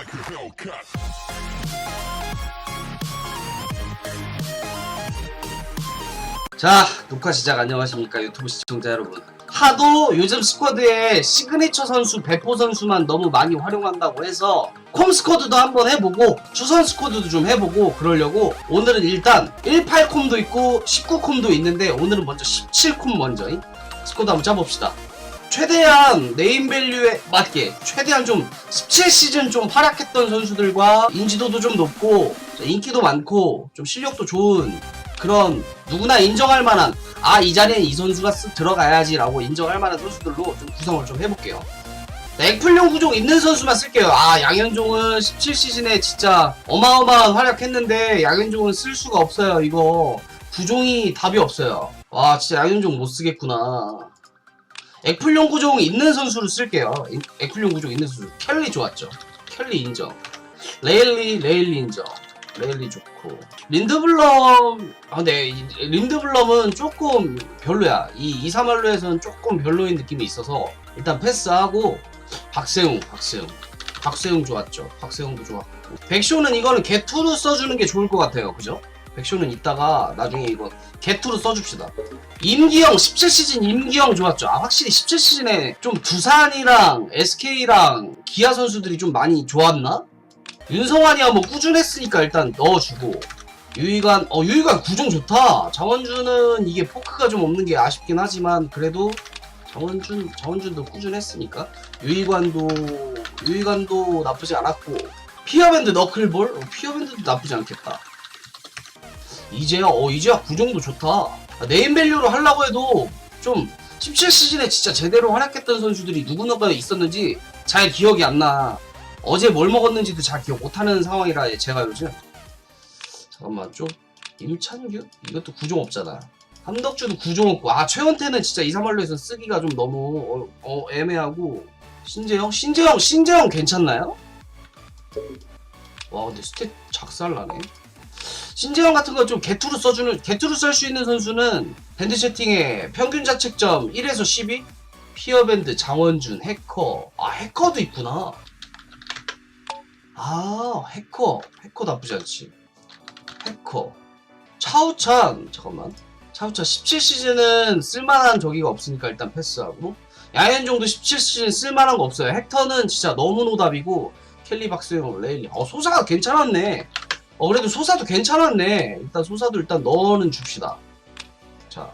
like a Hellcat. 자 녹화 시작 안녕하십니까 유튜브 시청자 여러분 하도 요즘 스쿼드에 시그니처 선수 배포 선수만 너무 많이 활용한다고 해서 콤 스쿼드도 한번 해보고 주선 스쿼드도 좀 해보고 그러려고 오늘은 일단 18콤도 있고 19콤도 있는데 오늘은 먼저 17콤 먼저 잉? 스쿼드 한번 짜봅시다 최대한 네임밸류에 맞게 최대한 좀 17시즌 좀 활약했던 선수들과 인지도도 좀 높고 인기도 많고 좀 실력도 좋은 그런 누구나 인정할 만한 아 이 자리엔 이 선수가 쓱 들어가야지 라고 인정할 만한 선수들로 좀 구성을 좀 해볼게요. 네, 액플용 구종 있는 선수만 쓸게요. 아 양현종은 17시즌에 진짜 어마어마한 활약했는데 양현종은 쓸 수가 없어요. 이거 구종이 답이 없어요. 와 진짜 양현종 못 쓰겠구나. 액플용 구종 있는 선수로 쓸게요. 인- 액플용 구종 있는 선수 켈리 좋았죠. 켈리 인정. 레일리 레일리 인정. 레일리 좋고 린드블럼 아 근데 이- 린드블럼은 조금 별로야 이 2, 3할로에서는 조금 별로인 느낌이 있어서 일단 패스하고 박세웅 박세웅 박세웅 좋았죠 박세웅도 좋았고 백쇼는 이거는 개투로 써주는 게 좋을 것 같아요 그죠? 백쇼는 이따가 나중에 이거 개투로 써줍시다. 임기영 17시즌 임기영 좋았죠. 아 확실히 17시즌에 좀 두산이랑 SK랑 기아 선수들이 좀 많이 좋았나? 윤성환이야 뭐 꾸준했으니까 일단 넣어주고. 유희관 어 유희관 구종 좋다. 장원준은 이게 포크가 좀 없는 게 아쉽긴 하지만 그래도 장원준 장원준도 꾸준했으니까. 유희관도 유희관도 나쁘지 않았고. 피어밴드 너클볼? 어, 피어밴드도 나쁘지 않겠다 이제야 어 이제야 구종도 좋다. 아, 네임밸류로 하려고 해도 좀 17시즌에 진짜 제대로 활약했던 선수들이 누구누가 있었는지 잘 기억이 안 나. 어제 뭘 먹었는지도 잘 기억 못하는 상황이라 제가 요즘. 잠깐만 좀 임찬규? 이것도 구종 없잖아. 함덕주도 구종 없고. 아 최원태는 진짜 2, 3할로에서 쓰기가 좀 너무 어, 어, 애매하고. 신재영? 신재영 신재영 괜찮나요? 와 근데 스탯 작살나네 신재영 같은 거 좀 개투로 써주는 개투로 쓸 수 있는 선수는 밴드 채팅에 평균 자책점 1에서 12 피어밴드 장원준 해커. 아 해커도 있구나. 아 해커. 해커 나쁘지 않지. 해커. 차우찬. 잠깐만. 차우찬 17시즌은 쓸만한 저기가 없으니까 일단 패스하고. 야현종도 17시즌 쓸만한 거 없어요. 헥터는 진짜 너무 노답이고 켈리 박스형 레일리. 어 소사가 괜찮았네 어 그래도 소사도 괜찮았네. 일단 소사도 일단 넣어는 줍시다. 자.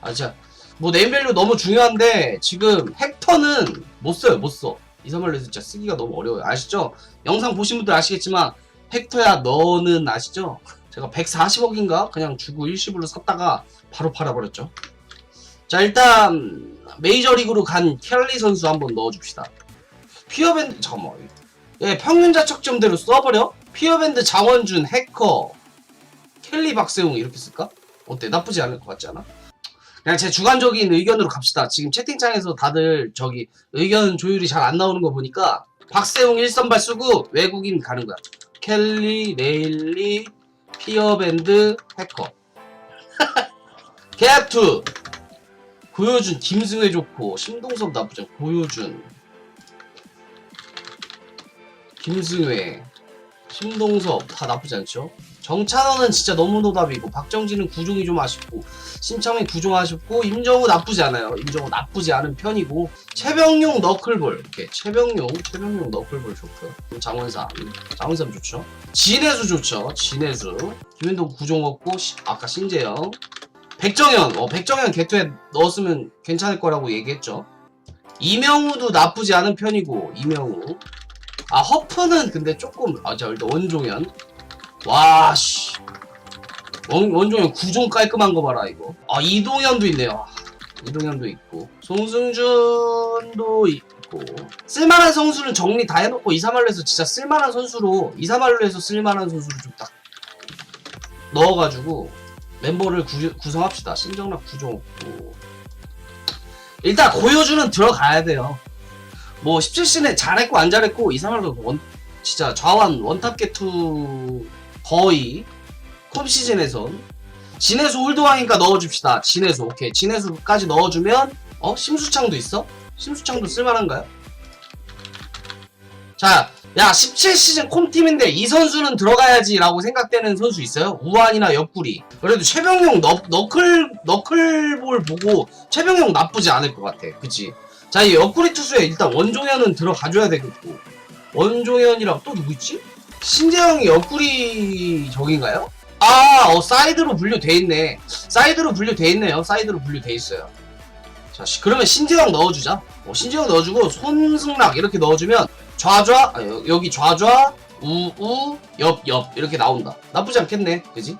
아, 진짜 뭐 네임밸류 너무 중요한데 지금 헥터는 못 써요 못 써. 2, 3할로에서 진짜 쓰기가 너무 어려워요. 아시죠? 영상 보신 분들 아시겠지만 헥터야 너는 아시죠? 제가 140억인가? 그냥 주고 일시불로 샀다가 바로 팔아버렸죠. 자 일단 메이저리그로 간 켈리 선수 한번 넣어줍시다. 피어밴드 잠깐만. 예 평균 자책점대로 써버려? 피어밴드 장원준 해커 켈리 박세웅 이렇게 쓸까? 어때 나쁘지 않을 것 같지 않아? 그냥 제 주관적인 의견으로 갑시다. 지금 채팅창에서 다들 저기 의견 조율이 잘 안 나오는 거 보니까 박세웅 1선발 쓰고 외국인 가는 거야. 켈리, 레일리, 피어밴드, 해커. 개투 고효준, 김승회 좋고 심동섭 나쁘죠. 고효준, 김승회, 심동섭 다 나쁘지 않죠. 정찬원은 진짜 너무 노답이고 박정진은 구종이 좀 아쉽고 심창민 구종 아쉽고 임정우 나쁘지 않아요. 임정우 나쁘지 않은 편이고 최병용 너클볼 이렇게 최병용 최병용 너클볼 좋고요. 장원삼 장원삼 좋죠. 진해수 좋죠. 진해수 김현동 구종 없고 시- 아까 신재영 백정현 어 백정현 개투에 넣었으면 괜찮을 거라고 얘기했죠. 이명우도 나쁘지 않은 편이고 이명우 아 허프는 근데 조금 아자 일단 원종현 와씨. 원, 원종현 구종 깔끔한 거 봐라 이거. 아 이동현도 있네요. 아, 이동현도 있고. 송승준도 있고. 쓸만한 선수는 정리 다 해놓고 2, 3할로에서 진짜 쓸만한 선수로 2, 3할로에서 쓸만한 선수를 좀 딱 넣어가지고 멤버를 구, 구성합시다. 신정락 구종 없고. 일단 고효주는 들어가야 돼요 뭐 17시즌에 잘했고 안 잘했고 2, 3할로 원 진짜 좌완 원탑 개투 거의 컵 시즌에선 진해수 홀드왕이니까 넣어줍시다. 진해수 오케이 진해수까지 넣어주면 어 심수창도 있어? 심수창도 쓸만한가요? 자 야 17시즌 콤팀인데 이 선수는 들어가야지 라고 생각되는 선수 있어요? 우한이나 옆구리 그래도 최병용 너, 너클 너클볼 보고 최병용 나쁘지 않을 것 같아 그치 자 이 옆구리 투수에 일단 원종현은 들어가줘야 되겠고 원종현이랑 또 누구 있지? 신재영이 옆구리 저긴가요? 아, 어, 사이드로 분류돼 있네. 사이드로 분류돼 있네요. 사이드로 분류돼 있어요. 자, 시- 그러면 신재영 넣어주자. 어, 신재영 넣어주고 손승락 이렇게 넣어주면 좌좌, 아, 여- 여기 좌좌, 우우, 옆, 옆 이렇게 나온다. 나쁘지 않겠네, 그지?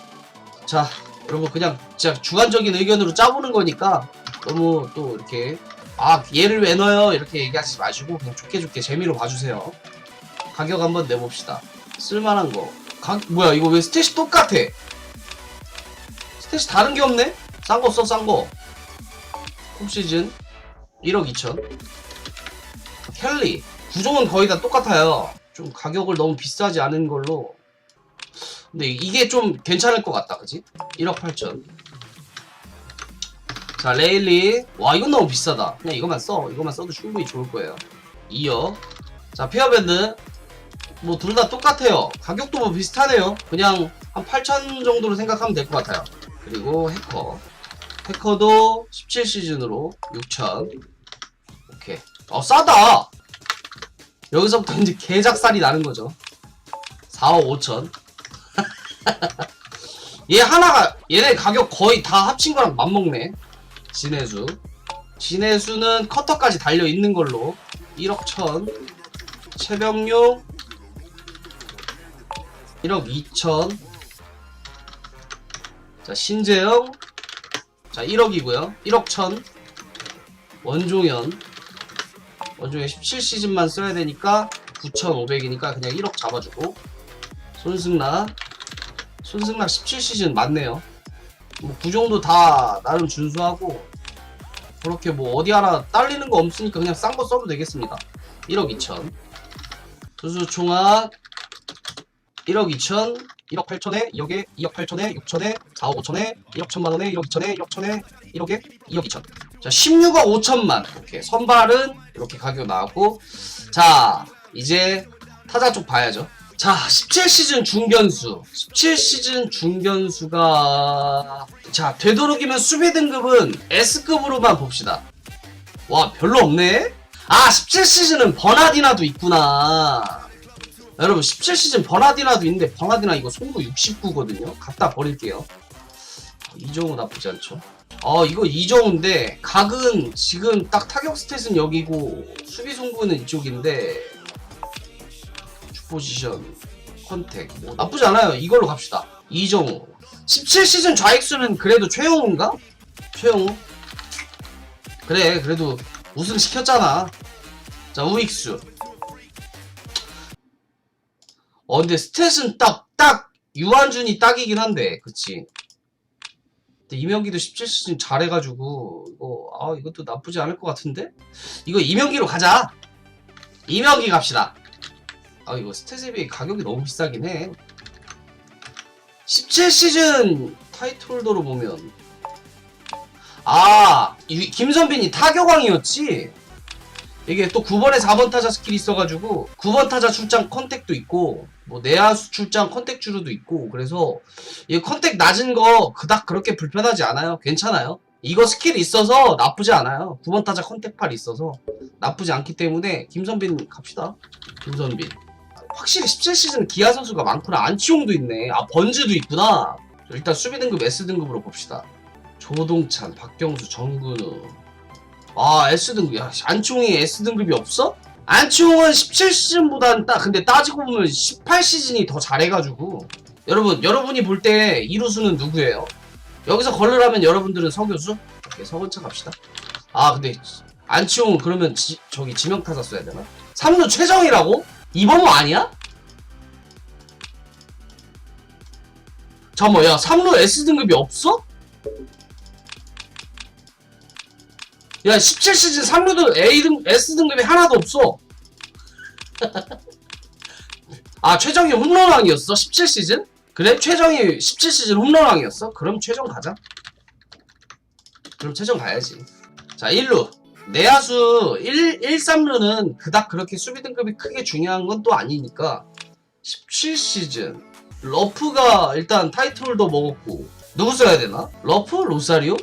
자, 여러분 그냥 진짜 주관적인 의견으로 짜보는 거니까 너무 또 이렇게 아 얘를 왜 넣어요 이렇게 얘기하지 마시고 그냥 좋게 좋게 재미로 봐주세요. 가격 한번 내봅시다. 쓸만한 거. 가, 뭐야 이거 왜 스탯이 똑같아? 스탯이 다른 게 없네? 싼거 써, 싼 거. 홈시즌 1억 2천. 켈리. 구종은 거의 다 똑같아요. 좀 가격을 너무 비싸지 않은 걸로. 근데 이게 좀 괜찮을 것 같다, 그지? 1억 8천. 자, 레일리. 와, 이건 너무 비싸다. 그냥 이것만 써. 이것만 써도 충분히 좋을 거예요. 2억. 자, 페어밴드. 뭐 둘 다 똑같아요. 가격도 뭐 비슷하네요. 그냥 한 8천 정도로 생각하면 될 것 같아요. 그리고 해커. 해커도 17시즌으로 6천. 오케이. 어, 싸다! 여기서부터 이제 개작살이 나는 거죠. 4억 5천. 얘 하나가, 얘네 가격 거의 다 합친 거랑 맞먹네. 진해수. 진해수는 커터까지 달려 있는 걸로 1억 천. 최병용 1억 2천. 자, 신재영. 자, 1억이고요. 1억 천. 원종현. 원종현 17시즌만 써야 되니까 9,500이니까 그냥 1억 잡아주고. 손승락. 손승락 17시즌 맞네요. 뭐, 그 정도 다 나름 준수하고. 그렇게 뭐, 어디 하나 딸리는 거 없으니까 그냥 싼 거 써도 되겠습니다. 1억 2천. 투수 총합 1억 2천, 1억 8천에, 2억에, 2억 8천에, 6천에, 4억 5천에, 1억 1천만 원에, 1억 2천에, 1억 1천에, 1억에, 2억 2천. 자, 16억 5천만. 이렇게 선발은 이렇게 가격 나왔고, 자, 이제 타자 쪽 봐야죠. 자, 17시즌 중견수. 17시즌 중견수가 자, 되도록이면 수비 등급은 S급으로만 봅시다. 와, 별로 없네. 아, 17시즌은 버나디나도 있구나. 여러분 17시즌 버나디나도 있는데 버나디나 이거 송구 69거든요 갖다 버릴게요 이정우 나쁘지 않죠 어 이거 이정우인데 각은 지금 딱 타격 스탯은 여기고 수비 송구는 이쪽인데 주 포지션 컨택 뭐 나쁘지 않아요. 이걸로 갑시다. 이정우. 17시즌 좌익수는 그래도 최영우인가? 최영우? 그래 그래도 우승 시켰잖아. 자 우익수. 어 근데 스탯은 딱딱 유한준이 딱이긴 한데 그치? 이명기도 17시즌 잘해가지고 이거 아 이것도 나쁘지 않을 것 같은데? 이거 이명기로 가자. 이명기 갑시다 아 이거 비해 가격이 너무 비싸긴 해. 17시즌 타이틀홀더로 보면. 아 이- 김선빈이 타격왕이었지? 이게 또 9번에 4번 타자 스킬이 있어가지고 9번 타자 출장 컨택도 있고 뭐 내야수 출장 컨택 주루도 있고 그래서 이 컨택 낮은 거 그닥 그렇게 불편하지 않아요? 괜찮아요? 이거 스킬이 있어서 나쁘지 않아요. 9번 타자 컨택 팔이 있어서 나쁘지 않기 때문에 김선빈 갑시다. 김선빈 확실히 17시즌 기아 선수가 많구나 안치홍도 있네 아 번즈도 있구나 일단 수비 등급 S 등급으로 봅시다 조동찬 박경수 정근우 아 S등급 야 안치홍이 S등급이 없어? 안치홍은 17시즌보단 딱 근데 따지고 보면 18시즌이 더 잘해가지고 여러분 여러분이 볼때 이루수는 누구예요? 여기서 걸르라면 여러분들은 서교수? 오케이 서건차 갑시다 아 근데 안치홍은 그러면 지, 저기 지명타자 써야 되나? 3루 최정이라고? 이범호 아니야? 잠깐만 야 3루 S등급이 없어? 야 17시즌 3루도 A등 S등급이 하나도 없어 아 최정이 홈런왕이었어 17시즌? 그래? 최정이 17시즌 홈런왕이었어? 그럼 최정 가자 그럼 최정 가야지 자 1루 내야수 1, 1, 3루는 그닥 그렇게 수비 등급이 크게 중요한 건 또 아니니까 17시즌 러프가 일단 타이틀도 먹었고 누구 써야 되나? 러프? 로사리오?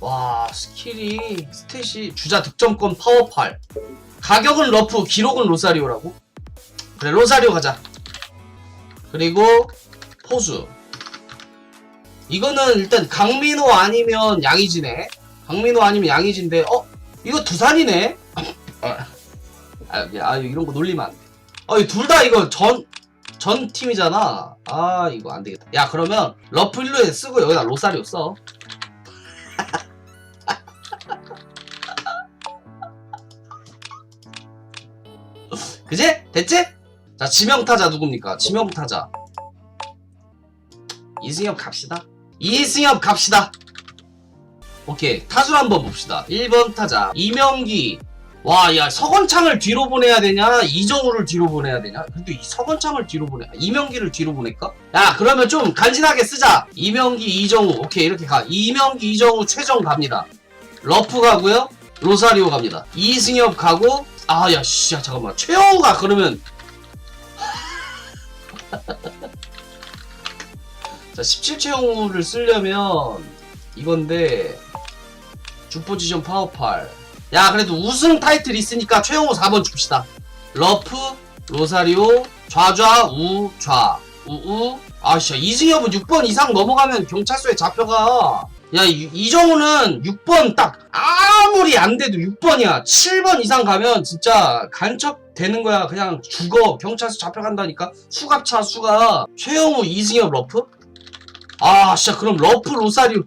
와 스킬이 스탯이 주자 득점권 파워 8 가격은 러프 기록은 로사리오라고? 그래 로사리오 가자 그리고 포수 이거는 일단 강민호 아니면 양의지네 강민호 아니면 양의지인데 어? 이거 두산이네? 아, 아, 아 이런 거 놀리면 안 돼 아, 둘 다 이거 전, 전 팀이잖아. 아, 이거 안 되겠다. 야, 그러면 러프 1루에 쓰고 여기다 로사리오 써. 그지? 됐지? 자, 지명타자 누굽니까? 지명타자. 이승엽 갑시다. 이승엽 갑시다. 오케이. 타수 한번 봅시다. 1번 타자. 이명기. 와, 야, 서건창을 뒤로 보내야 되냐? 이정우를 뒤로 보내야 되냐? 근데 이 서건창을 뒤로 보내, 이명기를 뒤로 보낼까? 야, 그러면 좀 간지나게 쓰자. 이명기, 이정우. 오케이, 이렇게 가. 이명기, 이정우, 최정 갑니다. 러프 가고요. 로사리오 갑니다. 이승엽 가고, 아, 야, 씨, 야, 잠깐만. 최영우가 그러면. 자, 17최영우를 쓰려면, 이건데, 주포지션 파워8. 야 그래도 우승 타이틀 있으니까 최영호 4번 줍시다. 러프 로사리오 좌좌 우좌. 우우. 아씨 이승엽은 6번 이상 넘어가면 경찰서에 잡혀가. 야 이- 이정우는 6번 딱 아무리 안 돼도 6번이야. 7번 이상 가면 진짜 간첩 되는 거야. 그냥 죽어. 경찰서 잡혀간다니까. 수갑차 수가 최영우 이승엽 러프? 아 진짜 그럼 러프 로사리오.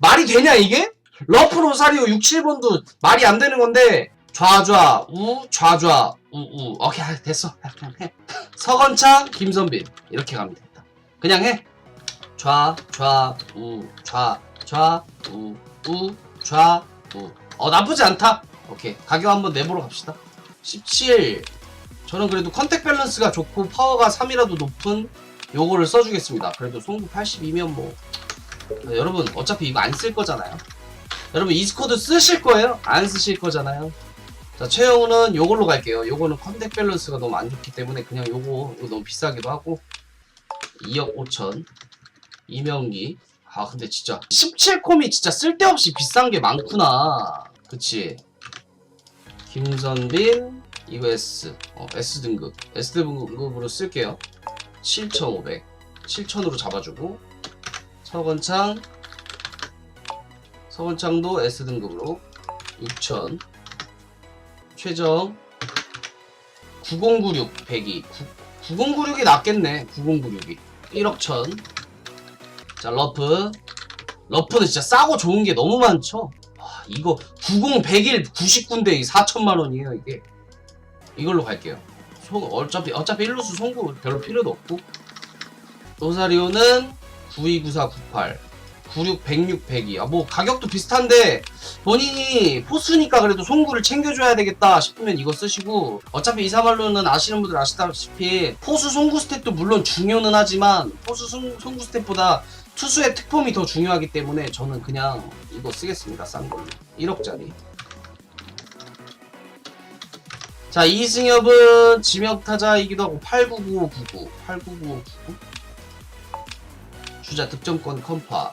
말이 되냐 이게? 러프 로사리오 6, 7번도 말이 안 되는 건데 좌좌 우 좌좌 우우. 오케이 아, 됐어. 그냥 해. 서건창 김선빈. 이렇게 가면 된다. 그냥 해 좌좌좌우우좌좌 우우 나쁘지 않다. 오케이. 가격 한번 내보러 갑시다. 17 저는 그래도 컨택 밸런스가 좋고 파워가 3이라도 높은 요거를 써주겠습니다. 그래도 송구 82면 뭐. 여러분 어차피 이거 안 쓸 거잖아요 여러분 이스코드 쓰실 거예요? 안 쓰실 거잖아요. 자 최영우는 요걸로 갈게요. 요거는 컨택 밸런스가 너무 안 좋기 때문에 그냥 요거, 이거 너무 비싸기도 하고 2억 5천 이명기 아 근데 진짜 17콤이 진짜 쓸데없이 비싼 게 많구나. 그치? 김선빈 이거 S 어, S 등급 S 등급으로 쓸게요. 7,500 7,000으로 잡아주고 서건창 서원창도 S등급으로 6,000 최정 9096 102 9096이. 낫겠네. 9096이. 1억 1000자 러프. 러프는 진짜 싸고 좋은 게 너무 많죠? 와, 이거 90 101 99인데 4천만 원이에요 이게. 이걸로 갈게요. 송, 어차피 어차피 1루수 송구 별로 필요도 없고. 로사리오는 929498 96, 106, 102. 아, 뭐, 가격도 비슷한데, 본인이 포수니까 그래도 송구를 챙겨줘야 되겠다 싶으면 이거 쓰시고, 어차피 이사말로는 아시는 분들 아시다시피, 포수 송구 스탯도 물론 중요는 하지만, 포수 송, 송구 스탯보다 투수의 특폼이 더 중요하기 때문에 저는 그냥 이거 쓰겠습니다. 싼 걸로. 1억짜리. 자, 이승엽은 지명타자이기도 하고, 89999. 89999. 주자 득점권 컴파.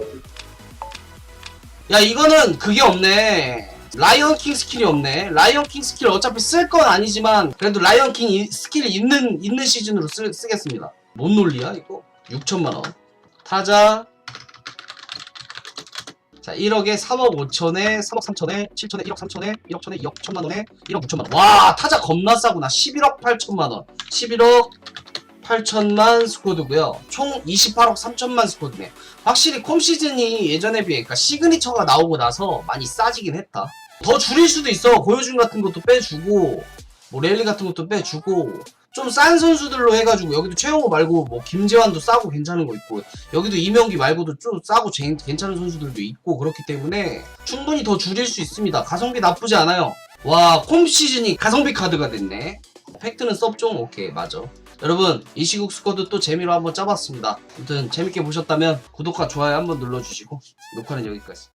야 이거는 그게 없네. 라이언 킹 스킬이 없네. 라이언 킹 스킬 어차피 쓸 건 아니지만 그래도 라이언 킹 이- 스킬이 있는 있는 시즌으로 쓰, 쓰겠습니다. 뭔 논리야 이거? 6천만원. 타자. 자 1억에 3억 5천에 3억 3천에 7천에 1억 3천에 1억 천에 2억 1천만원에 1억 6천만원. 와 타자 겁나 싸구나. 11억 8천만원. 11억 8천만 스쿼드고요. 총 28억 3천만 스쿼드네. 확실히 콤 시즌이 예전에 비해 그러니까 시그니처가 나오고 나서 많이 싸지긴 했다. 더 줄일 수도 있어. 고효준 같은 것도 빼주고 뭐 랠리 같은 것도 빼주고 좀 싼 선수들로 해가지고 여기도 최영호 말고 뭐 김재환도 싸고 괜찮은 거 있고 여기도 이명기 말고도 좀 싸고 제- 괜찮은 선수들도 있고 그렇기 때문에 충분히 더 줄일 수 있습니다. 가성비 나쁘지 않아요. 와, 콤 시즌이 가성비 카드가 됐네. 팩트는 섭종 오케이 맞아. 여러분 이 시국 스쿼드 또 재미로 한번 짜봤습니다. 아무튼 재밌게 보셨다면 구독과 좋아요 한번 눌러주시고 녹화는 여기까지.